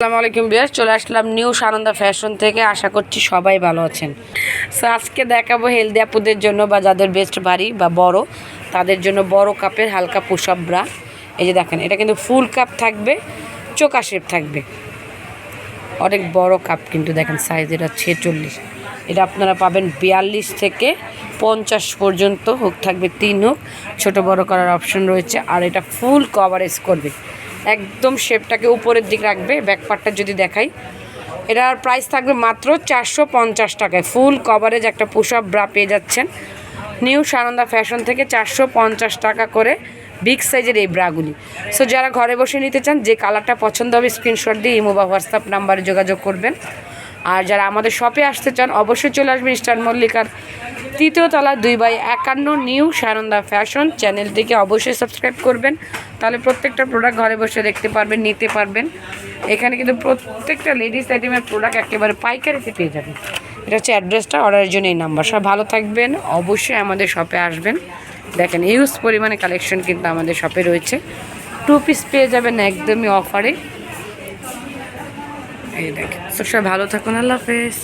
আসসালামু আলাইকুম বিয়ার চলে আসলাম নিউ সানন্দা ফ্যাশন থেকে। আশা করছি সবাই ভালো আছেন। সো আজকে দেখাবো হেলদি আপুদের জন্য বা যাদের বেস্ট ভারী বা বড়, তাদের জন্য বড় কাপের হালকা পুষাপ ব্রা এই যে দেখেন, এটা কিন্তু ফুল কাপ থাকবে চোকা শেপ থাকবে। অনেক বড় কাপ কিন্তু দেখেন সাইজ এটা ছেচল্লিশ। এটা আপনারা পাবেন বিয়াল্লিশ থেকে পঞ্চাশ পর্যন্ত হুক থাকবে, তিন হুক ছোটো বড় করার অপশন রয়েছে, আর এটা ফুল কভারেজ করবে। একদম শেপটাকে উপরের দিক রাখবে ব্যাকপার্টটা যদি দেখাই। এটার প্রাইস থাকবে মাত্র চারশো পঞ্চাশ টাকায়। ফুল কভারেজ একটা পুশ আপ ব্রা পেয়ে যাচ্ছেন। নিউ সানন্দা ফ্যাশন থেকে চারশো পঞ্চাশ টাকা করে বিগ সাইজের এই ব্রাগুলি সো যারা ঘরে বসে নিতে চান, যে কালারটা পছন্দ হবে স্ক্রিনশট দিয়ে ইমো বা হোয়াটসঅ্যাপ নাম্বারে যোগাযোগ করবেন। আর যারা আমাদের শপে আসতে চান, অবশ্যই চলে আসবেন স্টার মল্লিকার তৃতীয় তলা দুই বাই একান্ন নিউ সানন্দা ফ্যাশন চ্যানেলটিকে অবশ্যই সাবস্ক্রাইব করবেন। তাহলে প্রত্যেকটা প্রোডাক্ট ঘরে বসে দেখতে পারবেন, নিতে পারবেন। এখানে কিন্তু প্রত্যেকটা লেডিস আইটেমের প্রোডাক্ট একেবারে পাইকারিতে পেয়ে যাবেন। এটা হচ্ছে অ্যাড্রেসটা অর্ডারের জন্য এই নাম্বার সব ভালো থাকবেন, অবশ্যই আমাদের শপে আসবেন। দেখেন ইউজ পরিমাণে কালেকশন কিন্তু আমাদের শপে রয়েছে। টু পিস পেয়ে যাবেন একদমই অফারে এই দেখেন তো ভালো থাকুন আল্লাহ হাফেজ।